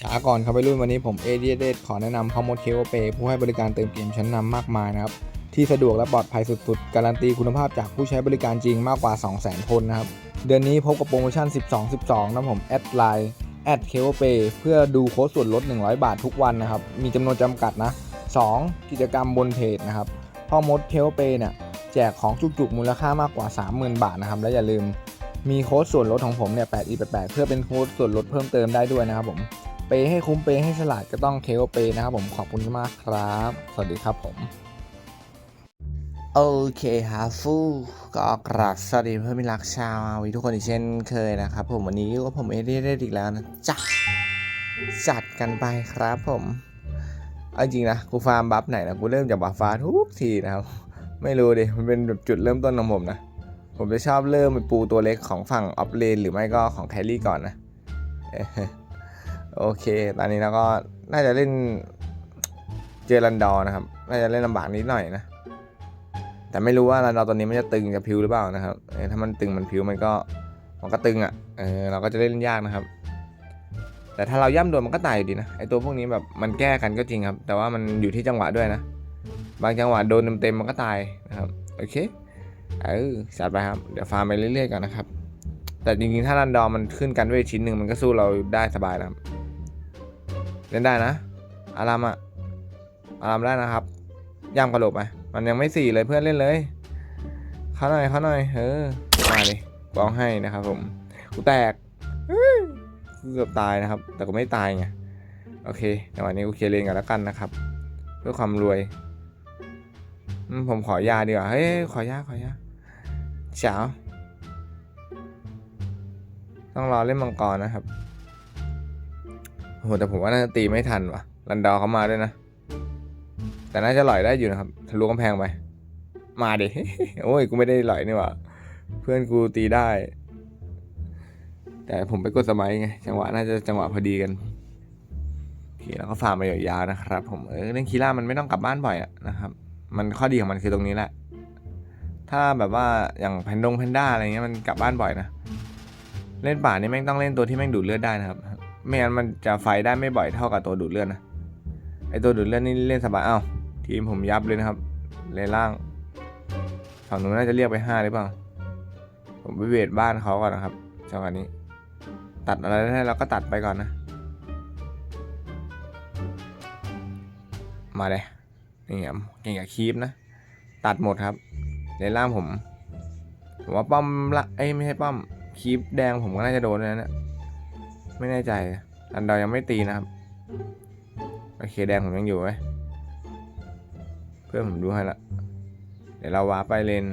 ช้าก่อนครับไปรุ่นวันนี้ผมเอเดียเดขอแนะนำพอมดเคโอเปผู้ให้บริการเติมเกมชั้นนำมากมายนะครับ ที่สะดวกและปลอดภัยสุดๆ การันตีคุณภาพจากผู้ใช้บริการจริงมากกว่า 200,000 คนนะครับ เดือนนี้พบกับโปรโมชั่น 12 12 นะผมแอดไลน์แอดเคโอเปเพื่อดูโค้ดส่วนลด 100 บาททุกวันนะครับ มีจำนวนจำกัดนะ 2. กิจกรรมบนเพจนะครับพ่อมดเคโอเปเนี่ยแจกของจุกๆมูลค่ามากกว่า 30,000 บาทนะครับและอย่าลืมมีโค้ดส่วนลดของผมเนี่ย 8e88 เพื่อเป็นโค้ดส่วนลดเพิ่มเติมได้ด้วยนะครับผม เปย์ให้คุ้มเปย์ให้ฉลาดก็ต้องเคโอเปย์นะครับผมขอบคุณมากครับ สวัสดีครับผม โอเคครับฟูก็กราบสวัสดีเพื่อนมิรักชาวอาวีทุกคนอีกเช่นเคยนะครับผมวันนี้ก็ผมเอเดียได้อีกแล้วนะจ๊ะจัดกันไปครับผมเอาจริงนะกูฟาร์มบัฟไหนนะกูเริ่มจากบัฟฟ้าทุกทีนะครับไม่รู้ดิมันเป็นแบบจุดเริ่มต้นของผมนะผมจะชอบเริ่มไปปูตัวเล็กของฝั่งออฟเลนหรือไม่ก็ของแครี่ก่อนนะ โอเค ตอนนี้เราก็น่าจะเล่นเจอรันดอร์นะครับ น่าจะเล่นลำบากนิดหน่อยนะ แต่ไม่รู้ว่ารันดอร์ตอนนี้มันจะตึงจะพิวหรือเปล่านะครับเออถ้ามันตึงมันพิวมันก็มันก็ตึงอะ เออเราก็จะเล่นยากนะครับ แต่ถ้าเราย่ำโดนมันก็ตายอยู่ดีนะ ไอตัวพวกนี้แบบมันแก้กันก็จริงครับ แต่ว่ามันอยู่ที่จังหวะด้วยนะ บางจังหวะโดนเต็มๆมันก็ตายนะครับ โอเค เออจัดไปครับ เดี๋ยวฟาร์มไปเรื่อยๆกันนะครับ แต่จริงๆถ้ารันดอร์มันขึ้นกันด้วยชิ้นหนึ่งมันก็สู้เราได้สบายนะครับ เล่นได้นะ อารามอะอารามได้นะครับย่ำกระโหลกไปมันยังไม่สี่เลยเพื่อนเล่นเลยเขาหน่อยเขาหน่อยเออมาเลยกองให้นะครับ ผมกูแตกเกือบตายนะครับ แต่ก็ไม่ตายไงโอเคจังหวะนี้กูเคลียร์เลนกันแล้วกันนะครับเพื่อความรวยผมขอยาดีกว่าเฮ้ยขอยาขอยาเฉาต้องรอเล่นมังกรนะครับ โอ้โหแต่ผมว่าน่าจะตีไม่ทันว่ะรันดอร์เขามาด้วยนะ แต่น่าจะลอยได้อยู่นะครับทะลุกำแพงไป มาดิ โอ้ย กูไม่ได้ลอยนี่หว่าเพื่อนกูตีได้ แต่ผมไปกดสมัยไง จังหวะน่าจะจังหวะพอดีกันโอเคแล้วก็ฟาร์มไปยาวๆนะครับ ผม เออเล่นคีร่ามันไม่ต้องกลับบ้านบ่อยอะนะครับ มันข้อดีของมันคือตรงนี้แหละ ถ้าแบบว่าอย่างแพนดงแพนด้าอะไรเงี้ยมันกลับบ้านบ่อยนะ เล่นป่านี่แม่งต้องเล่นตัวที่แม่งดูดเลือดได้นะครับ ไม่งั้นมันจะไฟได้ไม่บ่อยเท่ากับตัวดูดเลือดนะ ไอตัวดูดเลือดนี่เล่นสบายเอ้าทีมผมยับเลยนะครับ เลนล่าง ฝั่งนู้นน่าจะเรียกไปห้าหรือเปล่า ผมไปเวทบ้านเขาก่อนนะครับจังหวะนี้ ตัดอะไรได้เราก็ตัดไปก่อนนะ มาเลยนี่ครับเก่งกับคีปนะ ตัดหมดครับเลนล่างผมผมว่าป้อมละ เอ้ยไม่ใช่ป้อม คีปแดงผมก็น่าจะโดนนะเนี่ย ไม่แน่ใจ อันดอยังไม่ตีนะครับ โอเคแดงผมยังอยู่ไว้เพื่อนผมดูให้ละเดี๋ยวเราวาร์ปไปเลน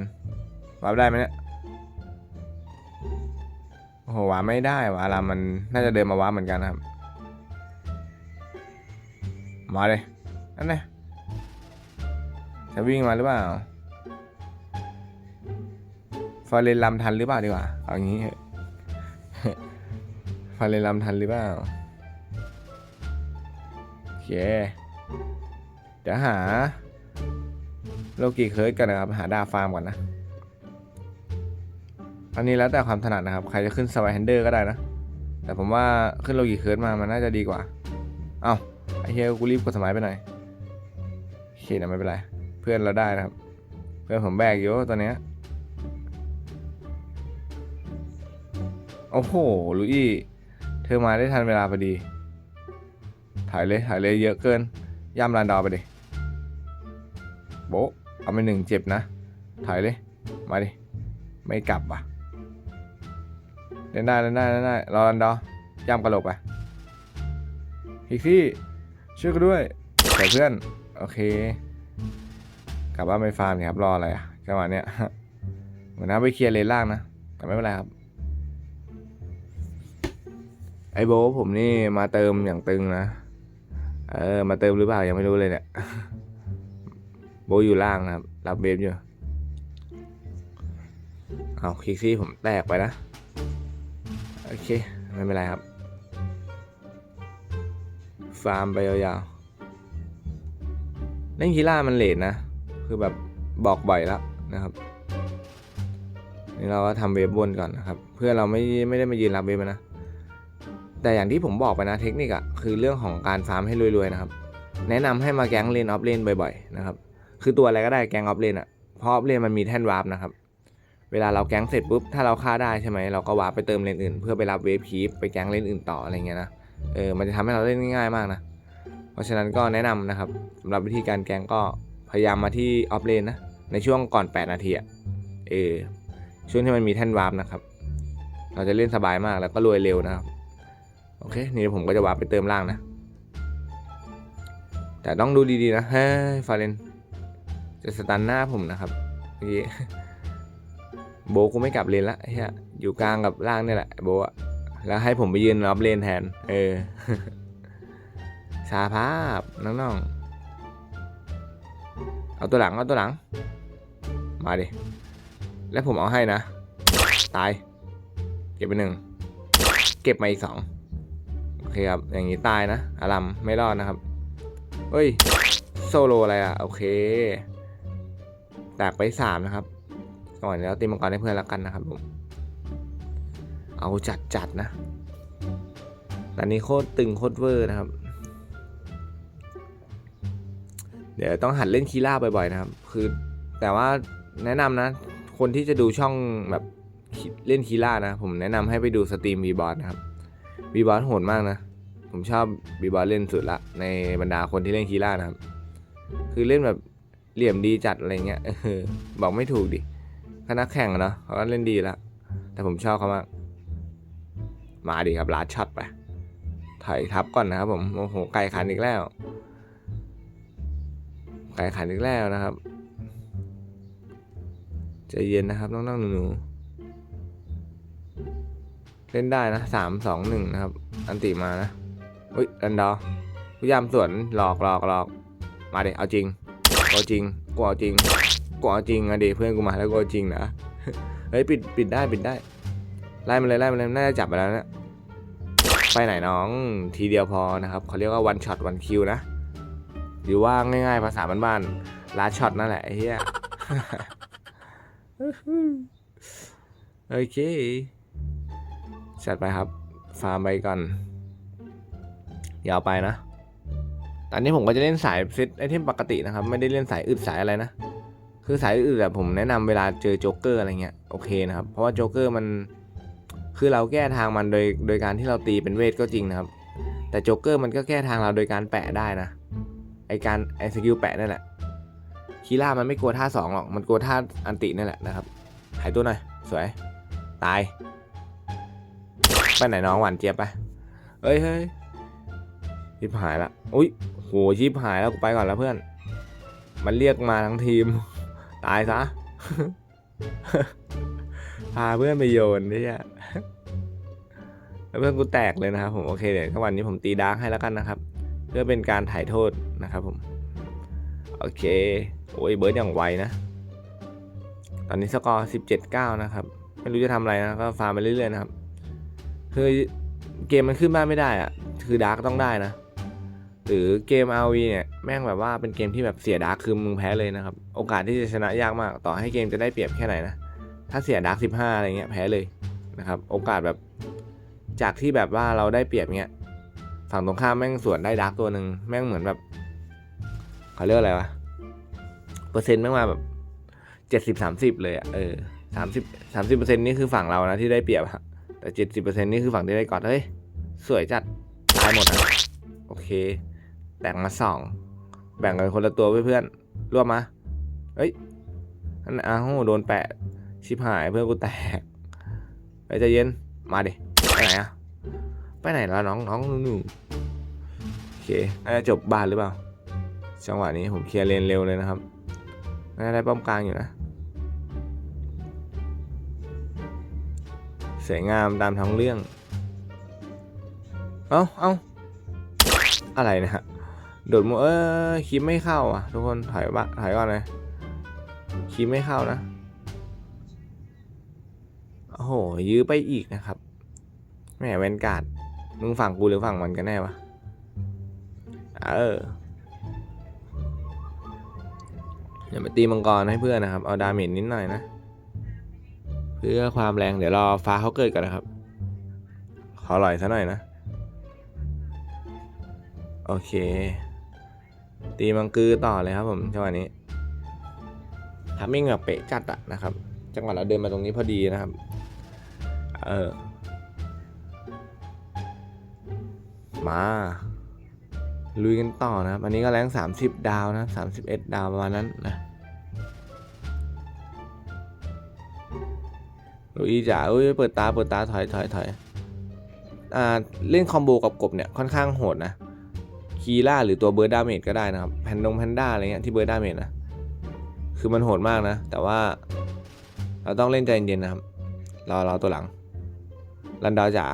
วาร์ปได้ไหมเนี่ยโอ้โหวาร์ปไม่ได้วารามมันน่าจะเดินมาวาร์ปเหมือนกันนะครับ มาเลยนั่นเลยจะวิ่งมาหรือเปล่าฟอร์เรนลำทันหรือเปล่าดีกว่าเอางี้ เถอะฟอร์เรนลำทันหรือเปล่าโอเคเดี๋ยวหา โลกิเคิร์ดกันนะครับ หาดาฟาร์มก่อนนะ อันนี้แล้วแต่ความถนัดนะครับ ใครจะขึ้นสวายแฮนเดอร์ก็ได้นะ แต่ผมว่าขึ้นโลกิเคิร์ดมามันน่าจะดีกว่า เอ้าไอเฮียกูรีบกดสมัยไปหน่อยโอเคนะไม่เป็นไร เพื่อนเราได้นะครับ เพื่อนผมแบกอยู่ตอนเนี้ยโอ้โหลุย เธอมาได้ทันเวลาพอดี ถ่ายเลยถ่ายเลยเยอะเกิน ย่ำลานดอไปดิ โบเอาไปหนึ่งเจ็บนะ ถ่ายเลย มาดิ ไม่กลับว่ะเล่นได้เล่นได้เล่นได้รอลานดอย่ำกระโหลกไปพิกซี่ช่วยกันด้วยใส่เพื่อน โอเค กลับบ้านไปฟาร์มเนี่ยครับ รออะไรอะจังหวะเนี้ยเหมือนน้าไปเคลียร์เลนล่างนะ แต่ไม่เป็นไรครับ ไอโบผมนี่มาเติมอย่างตึงนะ เออ มาเติมหรือเปล่ายังไม่รู้เลยเนี่ย โบอยู่ล่างนะครับ รับเบฟอยู่ เอาคลิกซี่ผมแตกไปนะ โอเค ไม่เป็นไรครับ ฟาร์มไปยาวๆ เล่นคีล่ามันเลทนะ คือแบบบอกบ่อยแล้วนะครับนี่เราก็ทำเวฟบนก่อนนะครับ เพื่อเราไม่ไม่ได้มายืนรับเวฟนะ แต่อย่างที่ผมบอกไปนะเทคนิคอะคือเรื่องของการฟาร์มให้รวยๆนะครับ แนะนำให้มาแก๊งเลนออฟเลนบ่อยๆนะครับ คือตัวอะไรก็ได้แก๊งออฟเลนอะเพราะออฟเลนมันมีแท่นวาร์ปนะครับ เวลาเราแก๊งเสร็จปุ๊บถ้าเราฆ่าได้ใช่ไหมเราก็วาร์ปไปเติมเลนอื่นเพื่อไปรับเวฟคีฟไปแก๊งเลนอื่นต่ออะไรเงี้ยนะ เออมันจะทำให้เราเล่นง่ายๆมากนะ เพราะฉะนั้นก็แนะนำนะครับสำหรับวิธีการแก๊งก็พยายามมาที่ออฟเลนนะในช่วงก่อน 8 นาทีอะเออช่วงที่มันมีแท่นวาร์ปนะครับ เราจะเล่นสบายมากแล้วก็รวยเร็วนะครับ โอเค นี่ผมก็จะวาร์ปไปเติมล่างนะ แต่ต้องดูดีๆนะเฮ้ยฟาเรนจะสตันหน้าผมนะครับเมื่อกี้โบกูไม่กลับเลนละเฮียอยู่กลางกับล่างนี่แหละโบอะแล้วให้ผมไปยืนรับเลนแทน เออชาภาพน้องๆ เอาตัวหลัง เอาตัวหลัง มาดิ แล้วผมเอาให้นะ ตาย เก็บไปหนึ่ง เก็บมาอีกสอง เคครับอย่างนี้ตายนะอารัมไม่รอดนะครับเฮ้ยโซโลอะไรอะโอเคแตกไปสามนะครับก่อนแล้วตีมังกรให้เพื่อนแล้วกันนะครับผมเอาจัดจัดนะตอนนี้โคตรตึงโคตรเวอร์นะครับ เดี๋ยวต้องหัดเล่นคีล่าบ่อยๆนะครับ คือแต่ว่าแนะนำนะ คนที่จะดูช่องแบบเล่นคีล่านะ ผมแนะนำให้ไปดูสตรีมบีบอสนะครับ บีบอสโหดมากนะ ผมชอบบีบอสเล่นสุดละ ในบรรดาคนที่เล่นคีล่านะครับ คือเล่นแบบเหลี่ยมดีจัดอะไรเงี้ยออบอกไม่ถูกดิคณะแข่งเนาะเขาก็เล่นดีละแต่ผมชอบเขามาก มาดิครับลาดช็อตไปถอยทับก่อนนะครับผมโอ้โหไก่ขันอีกแล้ว ไก่ขันอีกแล้วนะครับใจเย็นนะครับน้องๆหนูๆ เล่นได้นะสามสองหนึ่งนะครับ อันติมานะอุ้ยดันดอร์พยายามสวนหลอกหลอกหลอกมาเดิเอาจริงเอาจริงกูเอาจริงกูเอาจริงอะดิเพื่อนกูมาแล้วกูเอาจริงนะเฮ้ยปิดปิดได้ปิดได้ไล่มันเลยไล่มันเลยน่าจะจับไปแล้วเนะไปไหนน้องทีเดียวพอนะครับเขาเรียกว่า one shot one kill นะหรือว่าง่ายๆภาษาบ้านๆลาช็อตนั่นแหละไอ้เฮียโอเค จัดไปครับ ฟาร์มไปก่อน ยาวไปนะตอนนี้ผมก็จะเล่นสายเซตไอเทมปกตินะครับ ไม่ได้เล่นสายอึดสายอะไรนะ คือสายอึดอะผมแนะนำเวลาเจอโจ๊กเกอร์อะไรเงี้ยโอเคนะครับ เพราะว่าโจ๊กเกอร์มัน คือเราแก้ทางมันโดยโดยการที่เราตีเป็นเวทก็จริงนะครับ แต่โจ๊กเกอร์มันก็แก้ทางเราโดยการแปะได้นะ ไอการไอสกิลแปะนั่นแหละ คีล่ามันไม่กลัวท่าสองหรอก มันกลัวท่าอันตินั่นแหละนะครับ หายตัวหน่อย สวย ตาย ไปไหนน้องหวานเจี๊ยบไปเฮ้ยเฮ้ยชิบหายละอุ้ยโหชิบหายแล้วกูไปก่อนแล้วเพื่อน มันเรียกมาทั้งทีม ตายซะ พาเพื่อนไปโยนเนี่ยแล้วเพื่อนกูแตกเลยนะครับผมโอเคเดี๋ยววันนี้ผมตีดาร์กให้แล้วกันนะครับ เพื่อเป็นการถ่ายโทษนะครับผมโอเคโอ้ยเบิร์ดอย่างไวนะ ตอนนี้สกอร์ 17 9 นะครับ ไม่รู้จะทำอะไรนะ ก็ฟาร์มไปเรื่อยๆนะครับ คือเกมมันขึ้นบ้านไม่ได้อะคือดาร์กต้องได้นะ หรือเกม RV เนี่ยแม่งแบบว่าเป็นเกมที่แบบเสียดาร์กคือมึงแพ้เลยนะครับ โอกาสที่จะชนะยากมาก ต่อให้เกมจะได้เปรียบแค่ไหนนะ ถ้าเสียดาร์ก15อะไรเงี้ยแพ้เลยนะครับ โอกาสแบบจากที่แบบว่าเราได้เปรียบเงี้ยฝั่งตรงข้ามแม่งสวนได้ดาร์กตัวหนึ่งแม่งเหมือนแบบเขาเรียกอะไรวะเปอร์เซ็นต์แม่งมาแบบเจ็ดสิบสามสิบเลยอะเออสามสิบสามสิบเปอร์เซ็นต์นี่คือฝั่งเรานะที่ได้เปรียบอะ แต่เจ็ดสิบเปอร์เซ็นต์นี่คือฝั่งที่ได้ก่อดเฮ้ย สวยจัดตายหมดนะโอเค แบ่งมาสอง แบ่งกันคนละตัวเพื่อนๆรวมมา เฮ้ยนั่นอ้าวโดนแปะ ชิบหายเพื่อนกูแตกไปใจเย็น มาดิ ไปไหนอะไปไหนแล้วน้องน้องหนูๆโอเคน่าจะจบบ้านหรือเปล่า จังหวะนี้ผมเคลียร์เลนเร็วเลยนะครับน่าจะได้ป้อมกลางอยู่นะ สวยงามตามท้องเรื่อง เอ้าเอ้าอะไรนะฮะ โดดมัวเออคีมไม่เข้าอะ ทุกคนถอยบะถอยก่อนเลยคีมไม่เข้านะ โอ้โห ยื้อไปอีกนะครับ แหมเวนการ์ดมึงฝั่งกูหรือฝั่งมันกันแน่วะ เอออย่ามาตีมังกรให้เพื่อนนะครับ เอาดาเมจนิดหน่อยนะ เพื่อความแรงเดี๋ยวรอฟ้าเขาเกิดก่อนนะครับ ขอหล่อยซะหน่อยนะ โอเค ตีมังกือต่อเลยครับผมจังหวะนี้ทำมิ่งแบบเป๊ะจัดอะนะครับ จังหวะเราเดินมาตรงนี้พอดีนะครับ เออ มาลุยกันต่อนะครับ อันนี้ก็แรง 30 ดาวนะครับ31 ดาวประมาณนั้นนะ ลุยจ๋าอุ้ยเปิดตาเปิดตาถอยถอยถอยอ่าเล่นคอมโบกับกบเนี่ยค่อนข้างโหดนะคีล่าหรือตัวเบิร์ดดาเมจก็ได้นะครับแพนดงแพนด้าอะไรเงี้ยที่เบิร์ดดาเมจนะคือมันโหดมากนะ แต่ว่าเราต้องเล่นใจเย็นๆนะครับรอรอตัวหลังรันดาวจ๋า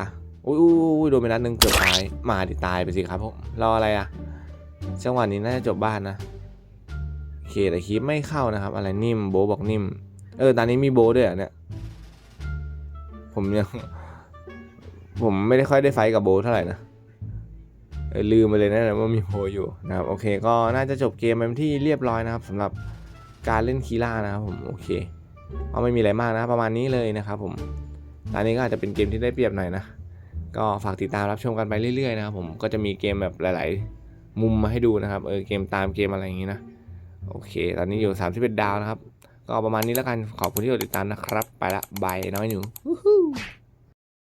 อุ้ยอุ้ยโดนไปนัดหนึ่งเกือบตายมาดิตายไปสิครับผมรออะไรอะจังหวะนี้น่าจะจบบ้านนะโอเคแต่คีปไม่เข้านะครับ อะไรนิ่มโบบอกนิ่ม เออตอนนี้มีโบด้วยเหรอเนี่ย ผมยังผมไม่ได้ค่อยได้ไฟกับโบเท่าไหร่นะลืมไปเลยนะว่ามีโพลอยู่นะครับโอเคก็น่าจะจบเกมไปเป็นที่เรียบร้อยนะครับสำหรับการเล่นคีล่านะครับผมโอเคเอาไม่มีอะไรมากนะประมาณนี้เลยนะครับผมตอนนี้ก็อาจจะเป็นเกมที่ได้เปรียบหน่อยนะก็ฝากติดตามรับชมกันไปเรื่อยๆนะครับผมก็จะมีเกมแบบหลาย ๆ มุมมาให้ดูนะครับเออเกมตามเกมอะไรอย่างงี้นะโอเค ตอนนี้อยู่31ดาวนะครับ ก็ประมาณนี้แล้วกันขอบคุณที่ติดตามนะครับ ไปละบายน้อยหนู Woo!